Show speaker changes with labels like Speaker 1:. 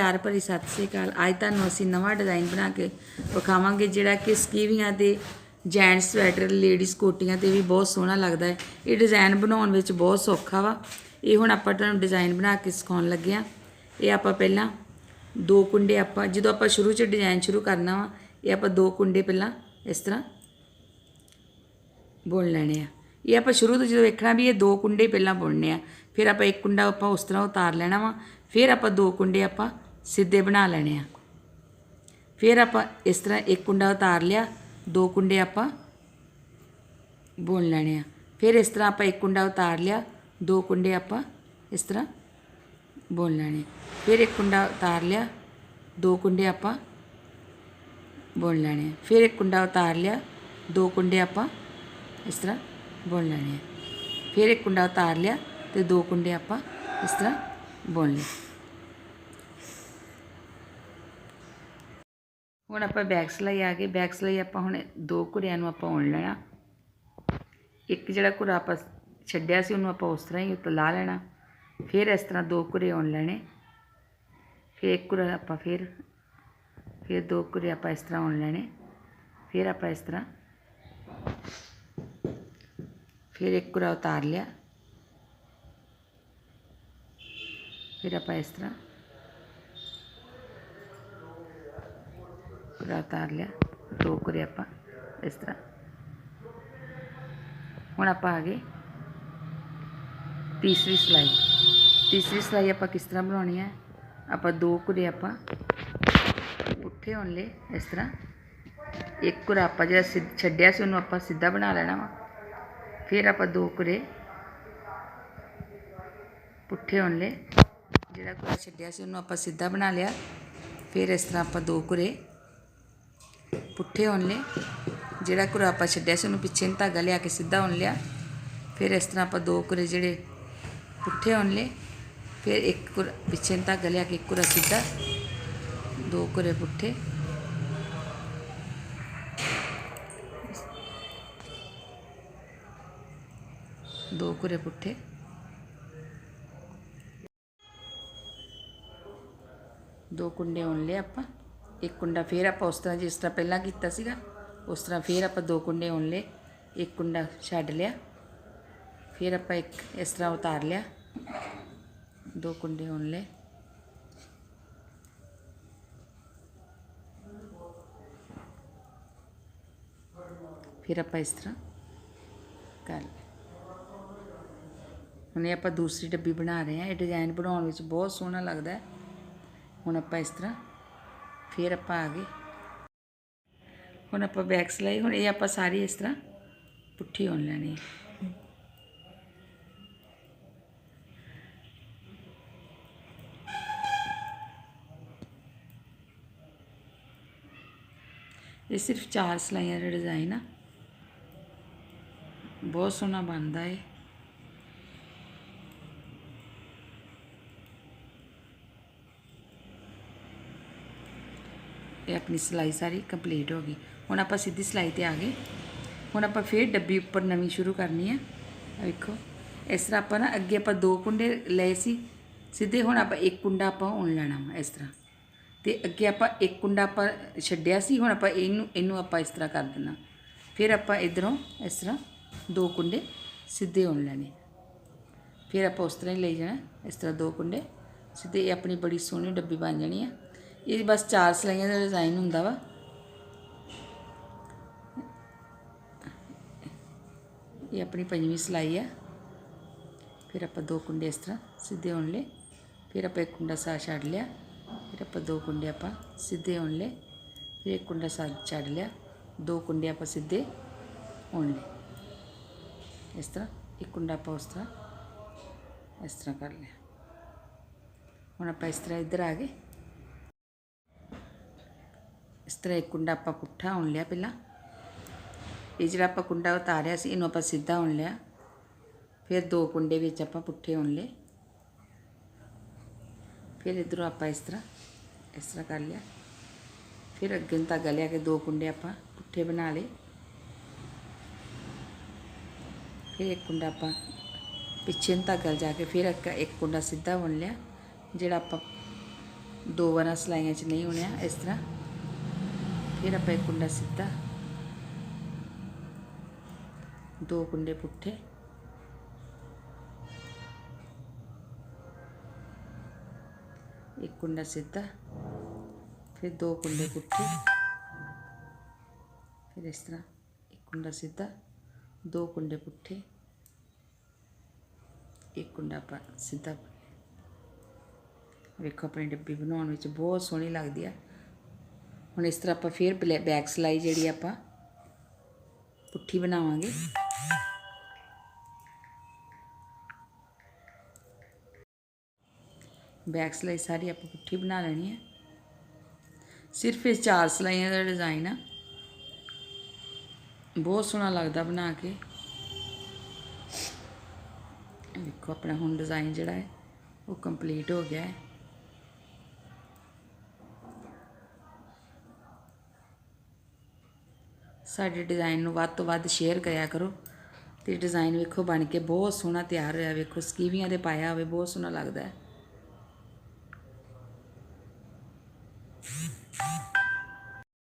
Speaker 1: ਪਿਆਰ ਭਰੀ ਸਤਿ ਸ੍ਰੀ ਅਕਾਲ। ਅੱਜ ਤੁਹਾਨੂੰ ਅਸੀਂ ਨਵਾਂ ਡਿਜ਼ਾਈਨ ਬਣਾ ਕੇ ਵਿਖਾਵਾਂਗੇ, ਜਿਹੜਾ ਕਿ ਸਕੀਵੀਆਂ ਤੇ ਜੈਂਟਸ ਸਵੈਟਰ ਲੇਡੀਜ਼ ਕੋਟੀਆਂ ਤੇ ਵੀ ਬਹੁਤ ਸੋਹਣਾ ਲੱਗਦਾ ਹੈ। ਇਹ ਡਿਜ਼ਾਈਨ ਬਣਾਉਣ ਵਿੱਚ ਬਹੁਤ ਸੌਖਾ ਵਾ। ਇਹ ਹੁਣ ਆਪਾਂ ਤੁਹਾਨੂੰ ਡਿਜ਼ਾਈਨ ਬਣਾ ਕੇ ਸਿਖਾਉਣ ਲੱਗੇ ਆ ਇਹ ਆਪਾਂ ਪਹਿਲਾਂ ਦੋ ਕੁੰਡੇ ਆਪਾਂ, ਜਦੋਂ ਆਪਾਂ ਸ਼ੁਰੂ ਚ ਡਿਜ਼ਾਈਨ ਸ਼ੁਰੂ ਕਰਨਾ ਵਾ, ਇਹ ਆਪਾਂ ਦੋ ਕੁੰਡੇ ਪਹਿਲਾਂ ਇਸ ਤਰ੍ਹਾਂ ਬੁਣ ਲੈਣੇ ਆ। ਇਹ ਆਪਾਂ ਸ਼ੁਰੂ ਤੋਂ ਜਦੋਂ ਵੇਖਣਾ ਵੀ ਇਹ ਦੋ ਕੁੰਡੇ ਪਹਿਲਾਂ ਬੁਣਨੇ ਆ, ਫਿਰ ਆਪਾਂ ਇੱਕ ਕੁੰਡਾ ਆਪਾਂ ਉਸ ਤਰ੍ਹਾਂ ਉਤਾਰ ਲੈਣਾ ਵਾ, ਫਿਰ ਆਪਾਂ ਦੋ ਕੁੰਡੇ ਆਪਾਂ ਸਿੱਧੇ ਬਣਾ ਲੈਣੇ ਆ ਫਿਰ ਆਪਾਂ ਇਸ ਤਰ੍ਹਾਂ ਇੱਕ ਕੁੰਡਾ ਉਤਾਰ ਲਿਆ, ਦੋ ਕੁੰਡੇ ਆਪਾਂ ਬੁਣ ਲੈਣੇ ਆ ਫਿਰ ਇਸ ਤਰ੍ਹਾਂ ਆਪਾਂ ਇੱਕ ਕੁੰਡਾ ਉਤਾਰ ਲਿਆ, ਦੋ ਕੁੰਡੇ ਆਪਾਂ ਇਸ ਤਰ੍ਹਾਂ ਬੁਣ ਲੈਣੇ ਫਿਰ ਇੱਕ ਕੁੰਡਾ ਉਤਾਰ ਲਿਆ, ਦੋ ਕੁੰਡੇ ਆਪਾਂ ਬੁਣ ਲੈਣੇ ਆ। ਫਿਰ ਇੱਕ ਕੁੰਡਾ ਉਤਾਰ ਲਿਆ, ਦੋ ਕੁੰਡੇ ਆਪਾਂ ਇਸ ਤਰ੍ਹਾਂ ਬੁਣ ਲੈਣੇ ਆ। ਫਿਰ ਇੱਕ ਕੁੰਡਾ ਉਤਾਰ ਲਿਆ ਤੇ ਦੋ ਕੁੰਡੇ ਆਪਾਂ ਇਸ ਤਰ੍ਹਾਂ ਬੁਣ ਲਏ ਹੁਣ ਆਪਾਂ ਬੈਕ ਸਲਾਈ ਆ ਗਏ। ਬੈਕ ਸਲਾਈ ਆਪਾਂ ਹੁਣ ਦੋ ਘੁੜਿਆਂ ਨੂੰ ਆਪਾਂ ਉਣ ਲੈਣਾ। ਇੱਕ ਜਿਹੜਾ ਘੁੜਾ ਆਪਾਂ ਛੱਡਿਆ ਸੀ, ਉਹਨੂੰ ਆਪਾਂ ਉਸ ਤਰ੍ਹਾਂ ਹੀ ਉੱਤੇ ਲਾ ਲੈਣਾ। ਫਿਰ ਇਸ ਤਰ੍ਹਾਂ ਦੋ ਘੁਰੇ ਉਣ ਲੈਣੇ। ਫਿਰ ਇੱਕ ਘੁਰਾ ਆਪਾਂ ਫਿਰ ਫਿਰ ਦੋ ਘੁਰੇ ਆਪਾਂ ਇਸ ਤਰ੍ਹਾਂ ਉਣ ਲੈਣੇ। ਫਿਰ ਆਪਾਂ ਇਸ ਤਰ੍ਹਾਂ, ਫਿਰ ਇੱਕ ਘੁਰਾ ਉਤਾਰ ਲਿਆ। ਫਿਰ ਆਪਾਂ ਇਸ ਤਰ੍ਹਾਂ ਘੁਰਾ ਉਤਾਰ ਲਿਆ, ਦੋ ਘੁਰੇ ਆਪਾਂ, ਇਸ ਤਰ੍ਹਾਂ। ਹੁਣ ਆਪਾਂ ਆ ਗਏ। ਤੀਸਰੀ ਸਲਾਈ। ਤੀਸਰੀ ਸਲਾਈ ਆਪਾਂ ਕਿਸ ਤਰ੍ਹਾਂ ਬਣਾਉਣੀ ਹੈ? ਆਪਾਂ ਦੋ ਘੁਰੇ ਆਪਾਂ ਪੁੱਠੇ ਹੋਣ ਲਈ ਇਸ ਤਰ੍ਹਾਂ। ਇੱਕ ਘੁਰਾ ਆਪਾਂ ਜਿਹੜਾ ਸਿੱਧ- ਛੱਡਿਆ ਸੀ, ਉਹਨੂੰ ਆਪਾਂ ਸਿੱਧਾ ਬਣਾ ਲੈਣਾ ਵਾ। ਫਿਰ ਆਪਾਂ ਦੋ ਘੁਰੇ ਪੁੱਠੇ ਹੋਣ ਲਈ ਜਿਹੜਾ ਘੁਰਾ ਛੱਡਿਆ ਸੀ, ਉਹਨੂੰ ਆਪਾਂ ਸਿੱਧਾ ਬਣਾ ਲਿਆ। ਫਿਰ ਇਸ ਤਰ੍ਹਾਂ ਆਪਾਂ ਦੋ ਘੁਰੇ ਪੁੱਠੇ ਹੋਣ ਲਈ ਜਿਹੜਾ ਘੁਰਾ ਆਪਾਂ ਛੱਡਿਆ ਸੀ ਉਹਨੂੰ ਪਿੱਛੇ ਨੂੰ ਧਾਗਾ ਲਿਆ ਕੇ ਸਿੱਧਾ ਹੋਣ ਲਿਆ ਫਿਰ ਇਸ ਤਰ੍ਹਾਂ ਆਪਾਂ ਦੋ ਘੁਰੇ ਜਿਹੜੇ ਪੁੱਠੇ ਹੋਣ ਲਈ ਫਿਰ ਇੱਕ ਘੁਰਾ ਪਿੱਛੇ ਨੂੰ ਧਾਗਾ ਲਿਆ ਕੇ ਇੱਕ ਘੁਰਾ ਸਿੱਧਾ ਦੋ ਘੁਰੇ ਪੁੱਠੇ ਦੋ ਘੁਰੇ ਪੁੱਠੇ ਦੋ ਕੁੰਡੇ ਹੋਣ ਲਏ ਆਪਾਂ ਇੱਕ ਕੁੰਡਾ ਫੇਰ ਆਪਾਂ ਉਸ ਤਰ੍ਹਾਂ ਜਿਸ ਤਰ੍ਹਾਂ ਪਹਿਲਾਂ ਕੀਤਾ ਸੀਗਾ, ਉਸ ਤਰ੍ਹਾਂ ਫੇਰ ਆਪਾਂ ਦੋ ਕੁੰਡੇ ਹੋਣ ਲਏ ਇੱਕ ਕੁੰਡਾ ਛੱਡ ਲਿਆ, ਫਿਰ ਆਪਾਂ ਇੱਕ ਇਸ ਤਰ੍ਹਾਂ ਉਤਾਰ ਲਿਆ, ਦੋ ਕੁੰਡੇ ਹੋਣ ਲਏ ਫਿਰ ਆਪਾਂ ਇਸ ਤਰ੍ਹਾਂ ਕਰ ਲਿਆ। ਹੁਣ ਇਹ ਆਪਾਂ ਦੂਸਰੀ ਡੱਬੀ ਬਣਾ ਰਹੇ ਹਾਂ, ਇਹ ਡਿਜ਼ਾਈਨ ਬਣਾਉਣ ਵਿੱਚ ਬਹੁਤ ਸੋਹਣਾ ਲੱਗਦਾ ਹੈ। ਹੁਣ ਆਪਾਂ ਇਸ ਤਰ੍ਹਾਂ ਫਿਰ ਆਪਾਂ ਆ ਗਏ। ਹੁਣ ਆਪਾਂ ਬੈਕ ਸਲਾਈ ਹੁਣ ਇਹ ਆਪਾਂ ਸਾਰੀ ਇਸ ਤਰ੍ਹਾਂ ਪੁੱਠੀ ਹੋਣ ਲੈਣੀ ਹੈ। ਇਹ ਸਿਰਫ ਚਾਰ ਸਲਾਈਆਂ ਦਾ ਡਿਜ਼ਾਈਨ ਆ। ਬਹੁਤ ਸੋਹਣਾ ਬਣਦਾ ਹੈ ਇਹ ਆਪਣੀ ਸਿਲਾਈ ਸਾਰੀ ਕੰਪਲੀਟ ਹੋ ਗਈ। ਹੁਣ ਆਪਾਂ ਸਿੱਧੀ ਸਿਲਾਈ ਤੇ ਆ ਗਏ। ਹੁਣ ਆਪਾਂ ਫੇਰ ਡੱਬੀ ਉੱਪਰ ਨਵੀਂ ਸ਼ੁਰੂ ਕਰਨੀ ਹੈ ਵੇਖੋ, ਇਸ ਤਰ੍ਹਾਂ ਆਪਾਂ ਨਾ ਅੱਗੇ ਆਪਾਂ ਦੋ ਕੁੰਡੇ ਲਏ ਸੀ। ਸਿੱਧੇ ਹੁਣ ਆਪਾਂ ਇੱਕ ਕੁੰਡਾ ਆਪਾਂ ਉਣ ਲੈਣਾ ਵਾ ਇਸ ਤਰ੍ਹਾਂ। ਤੇ ਅੱਗੇ ਆਪਾਂ ਇੱਕ ਕੁੰਡਾ ਆਪਾਂ ਛੱਡਿਆ ਸੀ, ਹੁਣ ਆਪਾਂ ਇਹਨੂੰ ਇਹਨੂੰ ਆਪਾਂ ਇਸ ਤਰ੍ਹਾਂ ਕਰ ਦੇਣਾ ਫਿਰ ਆਪਾਂ ਇਧਰੋਂ ਇਸ ਤਰ੍ਹਾਂ ਦੋ ਕੁੰਡੇ ਸਿੱਧੇ ਉਣ ਲੈਣੇ। ਫਿਰ ਆਪਾਂ ਉਸ ਤਰ੍ਹਾਂ ਹੀ ਲਈ ਜਾਣਾ। ਇਸ ਤਰ੍ਹਾਂ ਦੋ ਕੁੰਡੇ। ਸਿੱਧੇ ਇਹ ਆਪਣੀ ਬੜੀ ਸੋਹਣੀ ਡੱਬੀ ਬਣ ਜਾਣੀ ਆ। ਇਹ ਬਸ ਚਾਰ ਸਲਾਈਆਂ ਦਾ ਡਿਜ਼ਾਈਨ ਹੁੰਦਾ ਵਾ। ਇਹ ਆਪਣੀ ਪੰਜਵੀਂ ਸਲਾਈ ਆ। ਫਿਰ ਆਪਾਂ ਦੋ ਕੁੰਡੇ ਇਸ ਤਰ੍ਹਾਂ ਸਿੱਧੇ ਹੋਣ ਲਏ। ਫਿਰ ਆਪਾਂ ਇੱਕ ਕੁੰਡਾ ਸਾ ਛੱਡ ਲਿਆ। ਫਿਰ ਆਪਾਂ ਦੋ ਕੁੰਡੇ ਆਪਾਂ ਸਿੱਧੇ ਹੋਣ ਲਏ। ਫਿਰ ਇੱਕ ਕੁੰਡਾ ਸਾ ਛੱਡ ਲਿਆ। ਦੋ ਕੁੰਡੇ ਆਪਾਂ ਸਿੱਧੇ ਹੋਣ ਲਏ। ਇਸ ਤਰ੍ਹਾਂ ਇੱਕ ਕੁੰਡਾ ਆਪਾਂ ਉਸ ਤਰ੍ਹਾਂ ਇਸ ਤਰ੍ਹਾਂ ਕਰ ਲਿਆ। ਹੁਣ ਆਪਾਂ ਇਸ ਤਰ੍ਹਾਂ ਇੱਧਰ ਆ ਗਏ। ਤਰ੍ਹਾਂ ਇੱਕ ਕੁੰਡਾ ਆਪਾਂ ਪੁੱਠਾ ਹੋਣ ਲਿਆ ਪਹਿਲਾਂ ਇਹ ਜਿਹੜਾ ਆਪਾਂ ਕੁੰਡਾ ਉਤਾਰਿਆ ਸੀ ਇਹਨੂੰ ਆਪਾਂ ਸਿੱਧਾ ਹੋਣ ਲਿਆ ਫਿਰ ਦੋ ਕੁੰਡੇ ਵਿੱਚ ਆਪਾਂ ਪੁੱਠੇ ਹੋਣ ਲਏ ਫਿਰ ਇਧਰੋਂ ਆਪਾਂ ਇਸ ਤਰ੍ਹਾਂ ਇਸ ਤਰ੍ਹਾਂ ਕਰ ਲਿਆ ਫਿਰ ਅੱਗੇ ਨੂੰ ਧਾਗਾ ਲਿਆ ਕੇ ਦੋ ਕੁੰਡੇ ਆਪਾਂ ਪੁੱਠੇ ਬਣਾ ਲਏ ਫਿਰ ਇੱਕ ਕੁੰਡਾ ਆਪਾਂ ਪਿੱਛੇ ਨੂੰ ਧਾਗਾ ਜਾ ਕੇ ਫਿਰ ਇੱਕ ਇੱਕ ਕੁੰਡਾ ਸਿੱਧਾ ਬੁਣ ਲਿਆ ਜਿਹੜਾ ਆਪਾਂ ਦੋ ਵਾਰਾਂ ਸਲਾਈਆਂ 'ਚ ਨਹੀਂ ਹੋਣਿਆ ਇਸ ਤਰ੍ਹਾਂ ਫਿਰ ਆਪਾਂ ਇੱਕ ਕੁੰਡਾ ਸਿੱਧਾ ਦੋ ਕੁੰਡੇ ਪੁੱਠੇ ਇੱਕ ਕੁੰਡਾ ਸਿੱਧਾ ਫਿਰ ਦੋ ਕੁੰਡੇ ਪੁੱਠੇ ਫਿਰ ਇਸ ਤਰ੍ਹਾਂ ਇੱਕ ਕੁੰਡਾ ਸਿੱਧਾ ਦੋ ਕੁੰਡੇ ਪੁੱਠੇ ਇੱਕ ਕੁੰਡਾ ਆਪਾਂ ਸਿੱਧਾ ਵੇਖੋ ਆਪਣੀ ਡੱਬੀ ਬਣਾਉਣ ਵਿੱਚ ਬਹੁਤ ਸੋਹਣੀ ਲੱਗਦੀ ਆ ਹੁਣ ਇਸ ਤਰ੍ਹਾਂ ਆਪਾਂ ਫਿਰ ਬੈਕ ਸਲਾਈ ਜਿਹੜੀ ਆਪਾਂ ਪੁੱਠੀ ਬਣਾਵਾਂਗੇ। ਬੈਕ ਸਲਾਈ ਸਾਰੀ ਆਪਾਂ ਪੁੱਠੀ ਬਣਾ ਲੈਣੀ ਹੈ। ਸਿਰਫ ਇਹ ਚਾਰ ਸਲਾਈਆਂ ਦਾ ਡਿਜ਼ਾਈਨ ਆ। ਬਹੁਤ ਸੋਹਣਾ ਲੱਗਦਾ ਬਣਾ ਕੇ। ਦੇਖੋ ਆਪਣਾ ਹੁਣ ਡਿਜ਼ਾਈਨ ਜਿਹੜਾ ਹੈ, ਉਹ ਕੰਪਲੀਟ ਹੋ ਗਿਆ ਹੈ। ਸਾਡੇ ਡਿਜ਼ਾਈਨ ਨੂੰ ਵੱਧ ਤੋਂ ਵੱਧ ਸ਼ੇਅਰ ਕਰਿਆ ਕਰੋ। ਤੇ ਡਿਜ਼ਾਈਨ ਵੇਖੋ ਬਣ ਕੇ ਬਹੁਤ ਸੋਹਣਾ ਤਿਆਰ ਹੋਇਆ, ਵੇਖੋ ਸਕੀਵੀਆਂ ਦੇ ਪਾਇਆ ਹੋਵੇ, ਬਹੁਤ ਸੋਹਣਾ ਲੱਗਦਾ ਹੈ।